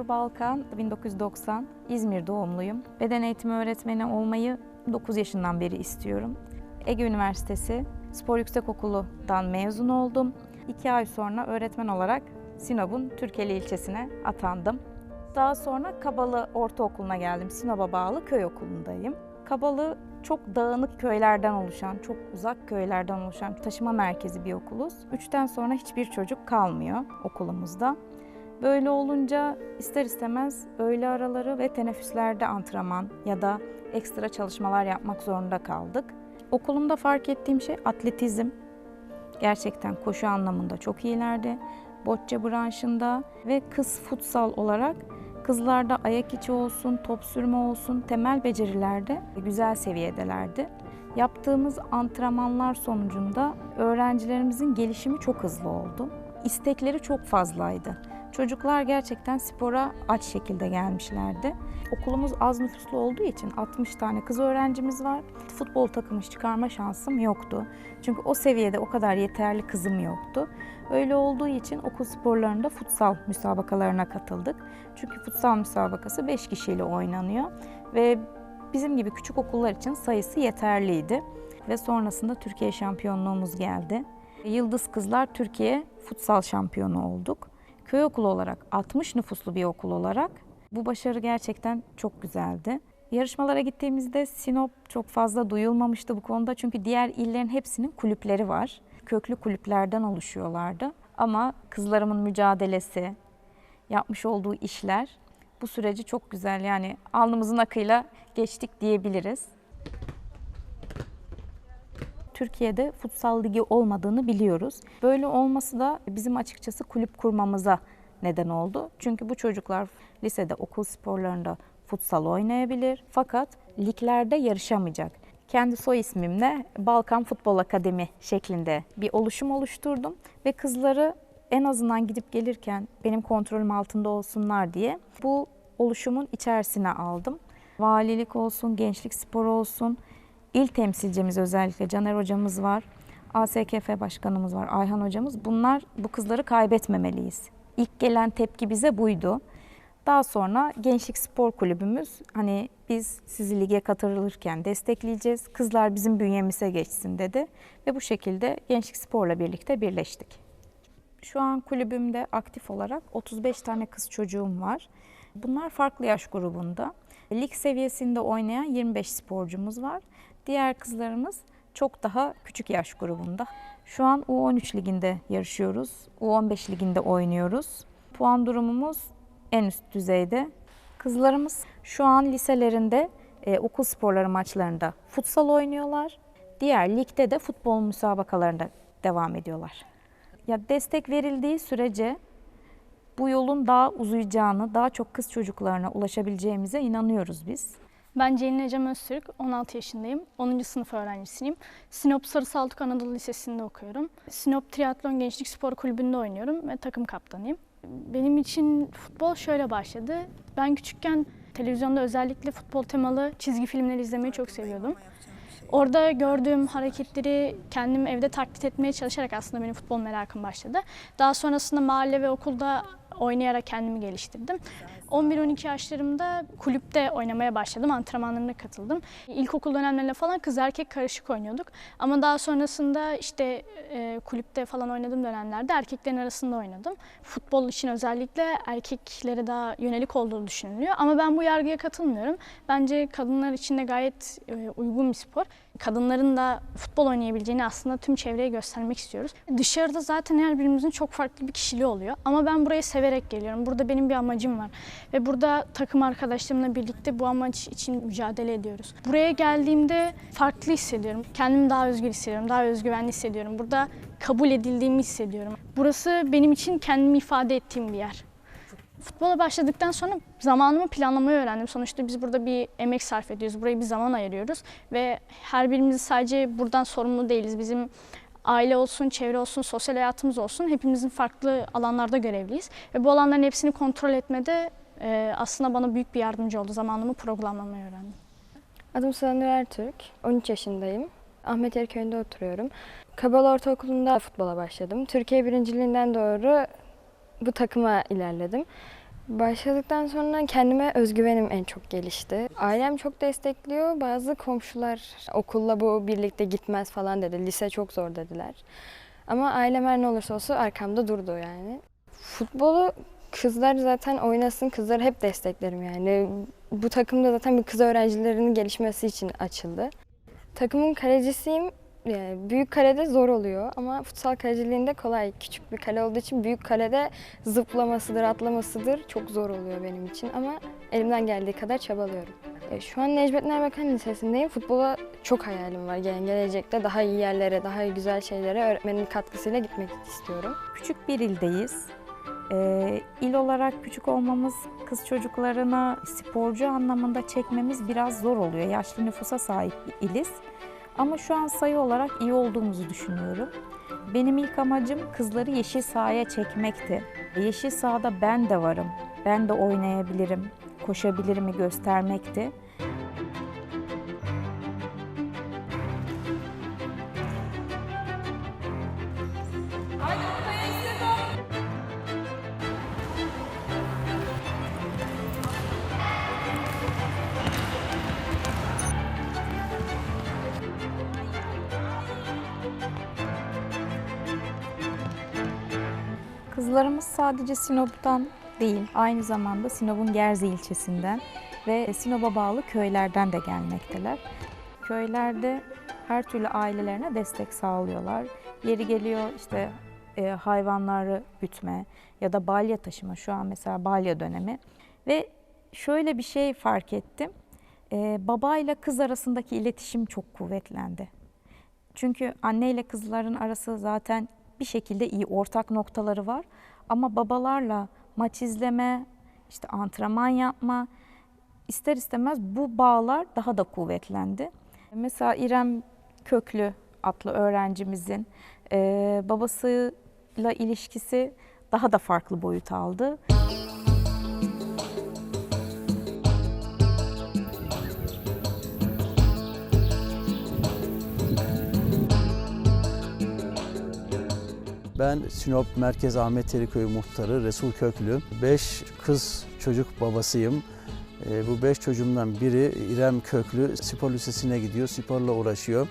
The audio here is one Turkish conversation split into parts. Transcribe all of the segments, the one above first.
Aynur Balkan, 1990, İzmir doğumluyum. Beden eğitimi öğretmeni olmayı 9 yaşından beri istiyorum. Ege Üniversitesi Spor Yüksekokulu'dan mezun oldum. 2 ay sonra öğretmen olarak Sinop'un Türkeli ilçesine atandım. Daha sonra Kabalı Ortaokulu'na geldim. Sinop'a bağlı köy okulundayım. Kabalı çok dağınık köylerden oluşan, çok uzak köylerden oluşan taşıma merkezi bir okuluz. Üçten sonra hiçbir çocuk kalmıyor okulumuzda. Böyle olunca ister istemez öğle araları ve teneffüslerde antrenman ya da ekstra çalışmalar yapmak zorunda kaldık. Okulumda fark ettiğim şey atletizm. Gerçekten koşu anlamında çok iyilerdi. Bocce branşında ve kız futsal olarak kızlarda ayak içi olsun, top sürme olsun temel becerilerde güzel seviyedelerdi. Yaptığımız antrenmanlar sonucunda öğrencilerimizin gelişimi çok hızlı oldu. İstekleri çok fazlaydı. Çocuklar gerçekten spora aç şekilde gelmişlerdi. Okulumuz az nüfuslu olduğu için 60 tane kız öğrencimiz var. Futbol takımı çıkarma şansım yoktu. Çünkü o seviyede o kadar yeterli kızım yoktu. Öyle olduğu için okul sporlarında futsal müsabakalarına katıldık. Çünkü futsal müsabakası 5 kişiyle oynanıyor ve bizim gibi küçük okullar için sayısı yeterliydi. Ve sonrasında Türkiye şampiyonluğumuz geldi. Yıldız Kızlar Türkiye futsal şampiyonu olduk. Köy okulu olarak 60 nüfuslu bir okul olarak bu başarı gerçekten çok güzeldi. Yarışmalara gittiğimizde Sinop çok fazla duyulmamıştı bu konuda çünkü diğer illerin hepsinin kulüpleri var. Köklü kulüplerden oluşuyorlardı. Ama kızlarımın mücadelesi, yapmış olduğu işler bu süreci çok güzel yani alnımızın akıyla geçtik diyebiliriz. Türkiye'de futsal ligi olmadığını biliyoruz. Böyle olması da bizim açıkçası kulüp kurmamıza neden oldu. Çünkü bu çocuklar lisede, okul sporlarında futsal oynayabilir fakat liglerde yarışamayacak. Kendi soy ismimle Balkan Futbol Akademi şeklinde bir oluşum oluşturdum ve kızları en azından gidip gelirken benim kontrolüm altında olsunlar diye bu oluşumun içerisine aldım. Valilik olsun, gençlik sporu olsun, İl temsilcimiz özellikle Caner hocamız var. ASKF başkanımız var, Ayhan hocamız. Bunlar bu kızları kaybetmemeliyiz. İlk gelen tepki bize buydu. Daha sonra Gençlik Spor Kulübümüz hani biz sizi lige katılırken destekleyeceğiz. Kızlar bizim bünyemize geçsin dedi ve bu şekilde Gençlik Spor'la birlikte birleştik. Şu an kulübümde aktif olarak 35 tane kız çocuğum var. Bunlar farklı yaş grubunda. Lig seviyesinde oynayan 25 sporcumuz var. Diğer kızlarımız çok daha küçük yaş grubunda. Şu an U13 liginde yarışıyoruz. U15 liginde oynuyoruz. Puan durumumuz en üst düzeyde. Kızlarımız şu an liselerinde e, okul sporları maçlarında futsal oynuyorlar. Diğer ligde de futbol müsabakalarında devam ediyorlar. Ya destek verildiği sürece bu yolun daha uzayacağını, daha çok kız çocuklarına ulaşabileceğimize inanıyoruz biz. Ben Ceylin Ecem Öztürk, 16 yaşındayım. 10. sınıf öğrencisiyim. Sinop Sarı Saltuk Anadolu Lisesi'nde okuyorum. Sinop Triatlon Gençlik Spor Kulübü'nde oynuyorum ve takım kaptanıyım. Benim için futbol şöyle başladı. Ben küçükken televizyonda özellikle futbol temalı çizgi filmleri izlemeyi çok seviyordum. Orada gördüğüm hareketleri kendim evde taklit etmeye çalışarak aslında benim futbol merakım başladı. Daha sonrasında mahalle ve okulda oynayarak kendimi geliştirdim. 11-12 yaşlarımda kulüpte oynamaya başladım. Antrenmanlarına katıldım. İlkokul dönemlerinde falan kız erkek karışık oynuyorduk. Ama daha sonrasında işte e, kulüpte falan oynadığım dönemlerde erkeklerin arasında oynadım. Futbol için özellikle erkeklere daha yönelik olduğu düşünülüyor. Ama ben bu yargıya katılmıyorum. Bence kadınlar için de gayet e, uygun bir spor. Kadınların da futbol oynayabileceğini aslında tüm çevreye göstermek istiyoruz. Dışarıda zaten her birimizin çok farklı bir kişiliği oluyor. Ama ben burayı severek geliyorum. Burada benim bir amacım var. Ve burada takım arkadaşlarımla birlikte bu amaç için mücadele ediyoruz. Buraya geldiğimde farklı hissediyorum. Kendimi daha özgür hissediyorum, daha özgüvenli hissediyorum. Burada kabul edildiğimi hissediyorum. Burası benim için kendimi ifade ettiğim bir yer. Futbola başladıktan sonra zamanımı planlamayı öğrendim. Sonuçta biz burada bir emek sarf ediyoruz. Buraya bir zaman ayırıyoruz. Ve her birimiz sadece buradan sorumlu değiliz. Bizim aile olsun, çevre olsun, sosyal hayatımız olsun hepimizin farklı alanlarda görevliyiz. Ve bu alanların hepsini kontrol etmede e, aslında bana büyük bir yardımcı oldu. Zamanımı programlamayı öğrendim. Adım Sanur Ertürk, 13 yaşındayım. Ahmet Yerköy'ünde oturuyorum. Kabalı Ortaokulu'nda futbola başladım. Türkiye birinciliğinden doğru bu takıma ilerledim. Başladıktan sonra kendime özgüvenim en çok gelişti. Ailem çok destekliyor. Bazı komşular okulla bu birlikte gitmez falan dedi. Lise çok zor dediler. Ama ailem her ne olursa olsun arkamda durdu yani. Futbolu kızlar zaten oynasın, kızları hep desteklerim yani. Bu takımda zaten bir kız öğrencilerinin gelişmesi için açıldı. Takımın kalecisiyim. Yani büyük kalede zor oluyor ama futsal kaleciliğinde kolay. Küçük bir kale olduğu için büyük kalede zıplamasıdır, atlamasıdır çok zor oluyor benim için ama elimden geldiği kadar çabalıyorum. E, Şu an Necmettin Erbakan Lisesi'ndeyim. Futbola çok hayalim var. Yani gelecekte daha iyi yerlere, daha iyi güzel şeylere öğretmenin katkısıyla gitmek istiyorum. Küçük bir ildeyiz. Ee, il olarak küçük olmamız kız çocuklarına sporcu anlamında çekmemiz biraz zor oluyor. Yaşlı nüfusa sahip bir iliz. Ama şu an sayı olarak iyi olduğumuzu düşünüyorum. Benim ilk amacım kızları yeşil sahaya çekmekti. Yeşil sahada ben de varım, ben de oynayabilirim, koşabilirimi göstermekti. Kızlarımız sadece Sinop'tan değil, aynı zamanda Sinop'un Gerze ilçesinden ve Sinop'a bağlı köylerden de gelmekteler. Köylerde her türlü ailelerine destek sağlıyorlar. Yeri geliyor işte e, hayvanları gütme ya da balya taşıma. Şu an mesela balya dönemi. Ve şöyle bir şey fark ettim. E, babayla kız arasındaki iletişim çok kuvvetlendi. Çünkü anne ile kızların arası zaten bir şekilde iyi ortak noktaları var. Ama babalarla maç izleme, işte antrenman yapma ister istemez bu bağlar daha da kuvvetlendi. Mesela İrem Köklü adlı öğrencimizin eee, babasıyla ilişkisi daha da farklı boyut aldı. Ben Sinop Merkez Ahmet Yeriköyü Muhtarı Resul Köklü. Beş kız çocuk babasıyım. Ee, bu beş çocuğumdan biri İrem Köklü spor lisesine gidiyor, sporla uğraşıyor.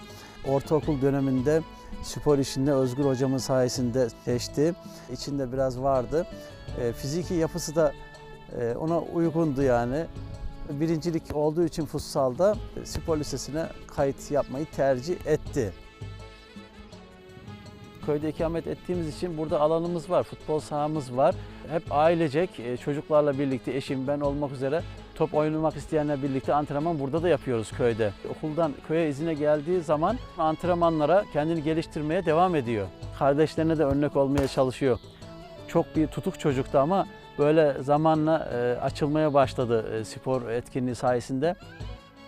Ortaokul döneminde spor işinde Özgür hocamın sayesinde seçti. İçinde biraz vardı. Ee, fiziki yapısı da e, ona uygundu yani. Birincilik olduğu için futsalda spor lisesine kayıt yapmayı tercih etti köyde ikamet ettiğimiz için burada alanımız var, futbol sahamız var. Hep ailecek e, çocuklarla birlikte eşim ben olmak üzere top oynamak isteyenlerle birlikte antrenman burada da yapıyoruz köyde. Okuldan köye izine geldiği zaman antrenmanlara kendini geliştirmeye devam ediyor. Kardeşlerine de örnek olmaya çalışıyor. Çok bir tutuk çocuktu ama böyle zamanla e, açılmaya başladı e, spor etkinliği sayesinde.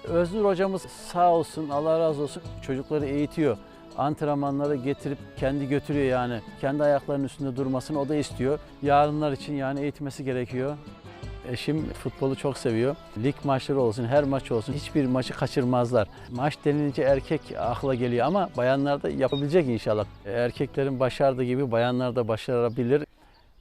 Özgür hocamız sağ olsun, Allah razı olsun çocukları eğitiyor antrenmanları getirip kendi götürüyor yani. Kendi ayaklarının üstünde durmasını o da istiyor. Yarınlar için yani eğitmesi gerekiyor. Eşim futbolu çok seviyor. Lig maçları olsun, her maç olsun hiçbir maçı kaçırmazlar. Maç denilince erkek akla geliyor ama bayanlar da yapabilecek inşallah. Erkeklerin başardığı gibi bayanlar da başarabilir.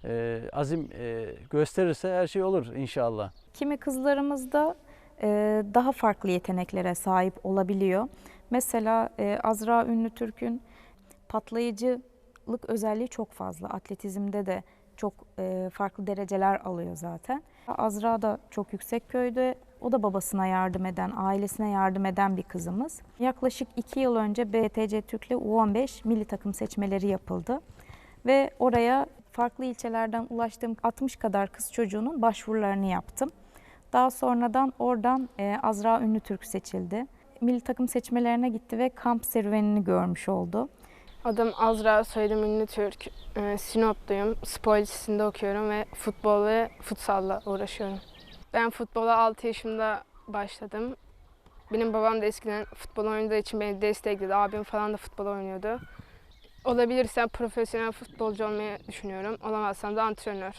Ee, azim e, gösterirse her şey olur inşallah. Kimi kızlarımız da e, daha farklı yeteneklere sahip olabiliyor. Mesela e, Azra Ünlü Türk'ün patlayıcılık özelliği çok fazla. Atletizmde de çok e, farklı dereceler alıyor zaten. Azra da çok yüksek köyde. O da babasına yardım eden, ailesine yardım eden bir kızımız. Yaklaşık iki yıl önce BTC Türk'le U15 milli takım seçmeleri yapıldı. Ve oraya farklı ilçelerden ulaştığım 60 kadar kız çocuğunun başvurularını yaptım. Daha sonradan oradan e, Azra Ünlü Türk seçildi. Milli takım seçmelerine gitti ve kamp serüvenini görmüş oldu. Adım Azra, soyadım Ünlü Türk. Ee. Spor lisesinde okuyorum ve futbol ve futsalla uğraşıyorum. Ben futbola 6 yaşımda başladım. Benim babam da eskiden futbol oynadığı için beni destekledi. Abim falan da futbol oynuyordu. Olabilirsem profesyonel futbolcu olmayı düşünüyorum. Olamazsam da antrenör.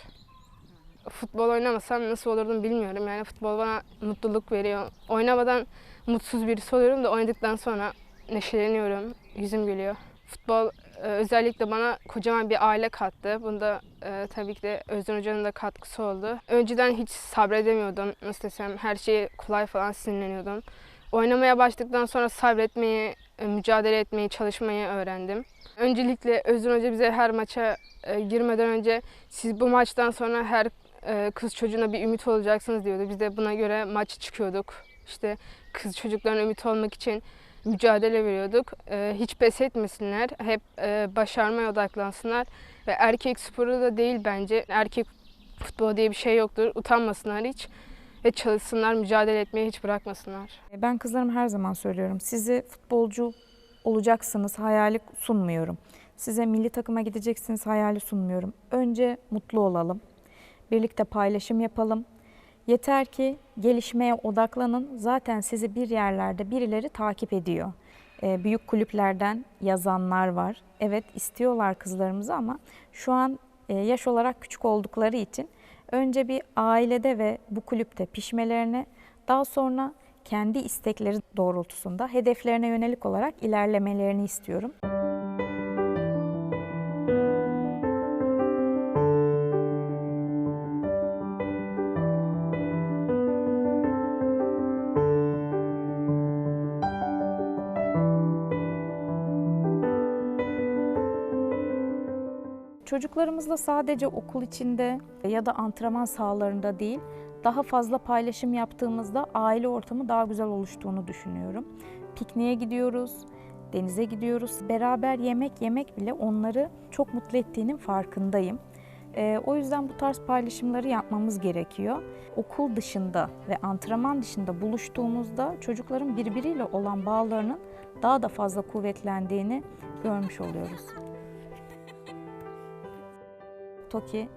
Futbol oynamasam nasıl olurdum bilmiyorum. Yani futbol bana mutluluk veriyor. Oynamadan mutsuz birisi oluyorum da oynadıktan sonra neşeleniyorum. Yüzüm gülüyor. Futbol e, özellikle bana kocaman bir aile kattı. Bunda e, tabii ki de Özden Hoca'nın da katkısı oldu. Önceden hiç sabredemiyordum. Nasıl desem her şeye kolay falan sinirleniyordum. Oynamaya başladıktan sonra sabretmeyi, e, mücadele etmeyi, çalışmayı öğrendim. Öncelikle Özden Hoca bize her maça e, girmeden önce siz bu maçtan sonra her e, kız çocuğuna bir ümit olacaksınız diyordu. Biz de buna göre maç çıkıyorduk. İşte kız çocukların ümit olmak için mücadele veriyorduk. E, hiç pes etmesinler, hep e, başarmaya odaklansınlar. Ve erkek sporu da değil bence. Erkek futbolu diye bir şey yoktur. Utanmasınlar hiç. Ve çalışsınlar, mücadele etmeyi hiç bırakmasınlar. Ben kızlarıma her zaman söylüyorum. Sizi futbolcu olacaksınız hayali sunmuyorum. Size milli takıma gideceksiniz hayali sunmuyorum. Önce mutlu olalım. Birlikte paylaşım yapalım. Yeter ki gelişmeye odaklanın. Zaten sizi bir yerlerde birileri takip ediyor. Ee, büyük kulüplerden yazanlar var. Evet istiyorlar kızlarımızı ama şu an e, yaş olarak küçük oldukları için önce bir ailede ve bu kulüpte pişmelerini daha sonra kendi istekleri doğrultusunda hedeflerine yönelik olarak ilerlemelerini istiyorum. Çocuklarımızla sadece okul içinde ya da antrenman sahalarında değil, daha fazla paylaşım yaptığımızda aile ortamı daha güzel oluştuğunu düşünüyorum. Pikniğe gidiyoruz, denize gidiyoruz. Beraber yemek yemek bile onları çok mutlu ettiğinin farkındayım. Ee, o yüzden bu tarz paylaşımları yapmamız gerekiyor. Okul dışında ve antrenman dışında buluştuğumuzda çocukların birbiriyle olan bağlarının daha da fazla kuvvetlendiğini görmüş oluyoruz. TOKİ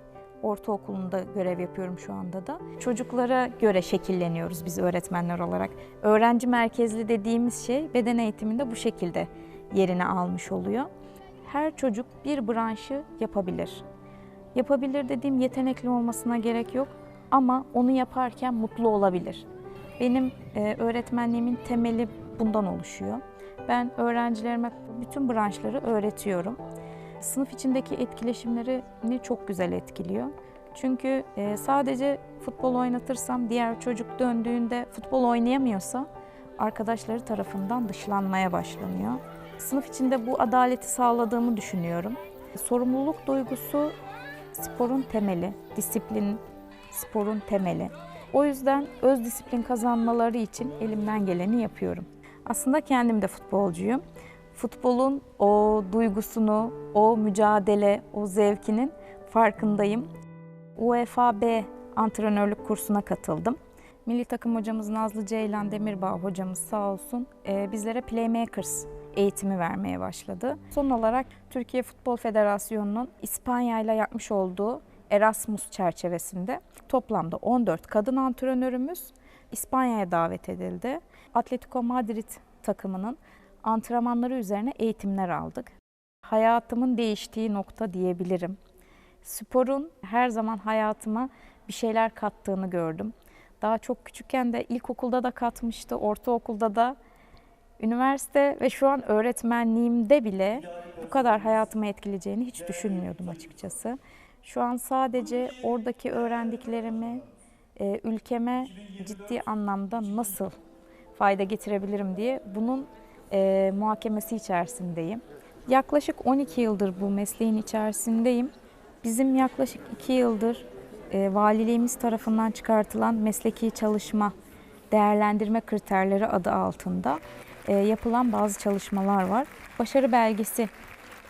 Ortaokulu'nda görev yapıyorum şu anda da. Çocuklara göre şekilleniyoruz biz öğretmenler olarak. Öğrenci merkezli dediğimiz şey beden eğitiminde bu şekilde yerini almış oluyor. Her çocuk bir branşı yapabilir. Yapabilir dediğim yetenekli olmasına gerek yok ama onu yaparken mutlu olabilir. Benim e, öğretmenliğimin temeli bundan oluşuyor. Ben öğrencilerime bütün branşları öğretiyorum sınıf içindeki etkileşimlerini çok güzel etkiliyor. Çünkü e, sadece futbol oynatırsam diğer çocuk döndüğünde futbol oynayamıyorsa arkadaşları tarafından dışlanmaya başlanıyor. Sınıf içinde bu adaleti sağladığımı düşünüyorum. Sorumluluk duygusu sporun temeli, disiplin sporun temeli. O yüzden öz disiplin kazanmaları için elimden geleni yapıyorum. Aslında kendim de futbolcuyum futbolun o duygusunu, o mücadele, o zevkinin farkındayım. UEFA B antrenörlük kursuna katıldım. Milli takım hocamız Nazlı Ceylan Demirbağ hocamız sağ olsun e, bizlere Playmakers eğitimi vermeye başladı. Son olarak Türkiye Futbol Federasyonu'nun İspanya ile yapmış olduğu Erasmus çerçevesinde toplamda 14 kadın antrenörümüz İspanya'ya davet edildi. Atletico Madrid takımının antrenmanları üzerine eğitimler aldık. Hayatımın değiştiği nokta diyebilirim. Sporun her zaman hayatıma bir şeyler kattığını gördüm. Daha çok küçükken de ilkokulda da katmıştı, ortaokulda da, üniversite ve şu an öğretmenliğimde bile bu kadar hayatımı etkileyeceğini hiç düşünmüyordum açıkçası. Şu an sadece oradaki öğrendiklerimi e, ülkeme ciddi anlamda nasıl fayda getirebilirim diye bunun e, muhakemesi içerisindeyim. Yaklaşık 12 yıldır bu mesleğin içerisindeyim. Bizim yaklaşık 2 yıldır e, valiliğimiz tarafından çıkartılan mesleki çalışma değerlendirme kriterleri adı altında e, yapılan bazı çalışmalar var. Başarı belgesi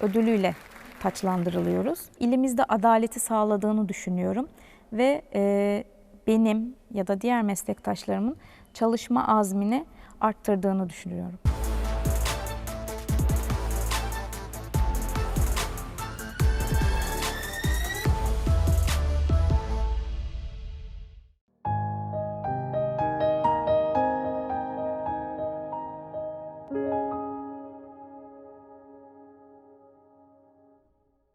ödülüyle taçlandırılıyoruz. İlimizde adaleti sağladığını düşünüyorum ve e, benim ya da diğer meslektaşlarımın çalışma azmini arttırdığını düşünüyorum.